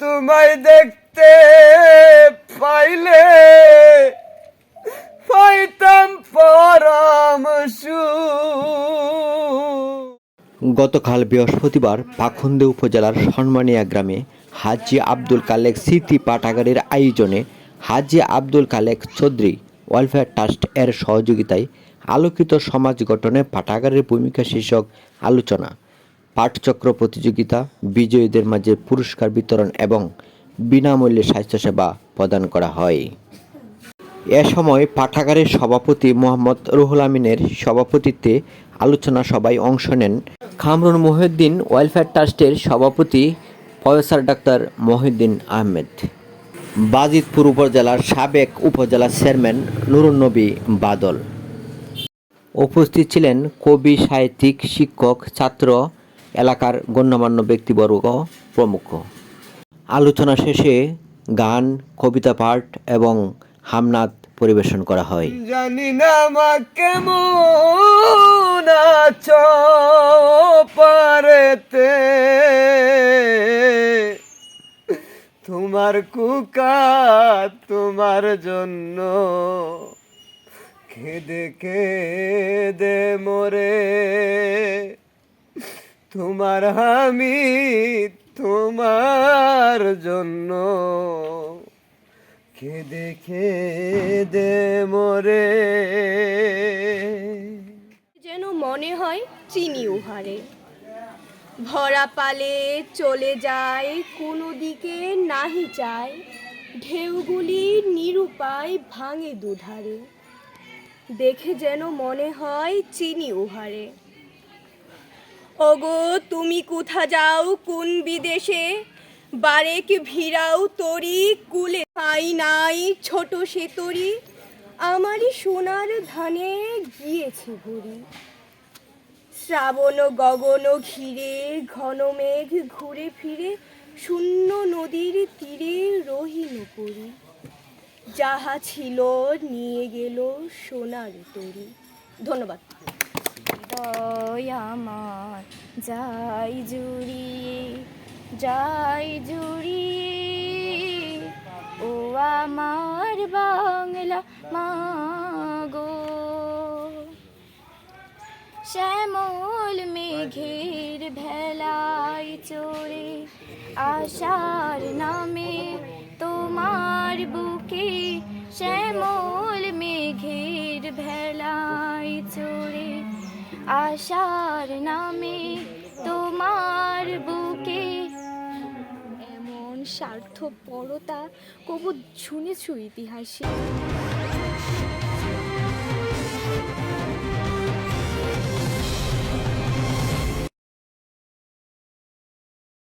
তোমায় দেখতে পাইলে পাইতাম পরমসু গতকাল বৃহস্পতিবার পাখন্দে উপজেলার সন্মানিয়া গ্রামে হাজি আব্দুল কালেক স্মৃতি পাঠাগারের আয়োজনে হাজি আব্দুল কালেক চৌধুরী ওয়েলফেয়ার ট্রাস্ট এর সহযোগিতায় আলোকিত সমাজ গঠনে পাঠাগারের ভূমিকা শীর্ষক আলোচনা। পাঠচক্র প্রতিযোগিতা, বিজয়ীদের মাঝে পুরস্কার বিতরণ এবং বিনামূল্যে স্বাস্থ্যসেবা প্রদান করা হয়। এ সময় পাঠাগারের সভাপতি মোহাম্মদ রুহুল আমিনের সভাপতিত্বে আলোচনা সভায় অংশ নেন খামরুন মহিউদ্দিন ওয়েলফেয়ার ট্রাস্টের সভাপতি প্রফেসর ডাক্তার মহিউদ্দিন আহমেদ। বাজিতপুর উপজেলার সাবেক উপজেলা চেয়ারম্যান নুরুন্নবী বাদল। উপস্থিত ছিলেন কবি, সাহিত্যিক, শিক্ষক, ছাত্র এলাকার গণ্যমান্য ব্যক্তিবর্গ প্রমুখ। আলোচনা শেষে গান, কবিতা পাঠ এবং হামনাদ পরিবেশন করা হয়। জানি না মা কেমন পারেতে। তোমার কুকা তোমার জন্য খেদে খেদে মরে। তোমার আমি তোমার জন্য। খেদে খেদে মরে। যেন মনে হয় চিনি উহারে। ভরা পালে চলে যায়, কোনো দিকে নাহি চায় ঢেউগুলি নিরুপায় ভাঙে দুধারে। দেখে যেন মনে হয় চিনি উহারে। ওগো তুমি কোথা যাও? কোন বিদেশে? বারেক ভিড়াও তরি, কুলে পাই নাই ছোট সে তরি। আমারই সোনার ধানে গিয়েছে ঘুরি শ্রাবণ গগন ঘিরে, ঘন মেঘ ঘুরে ফিরে, শূন্য নদীর তীরে রহিল করি যাহা ছিল নিয়ে গেল সোনার তরি। ধন্যবাদ। হৃদয় আমার যাই জুড়িয়ে যাই জুড়িয়ে। ও আমার বাংলা মাগো। শ্যামল মেঘের ভেলাই চড়ে আশার নামে তোমার বুকে শ্যামল মেঘের ভেলাই চড়ে আশার নামে স্বার্থপরতা কবু শুনেছ ইতিহাসে?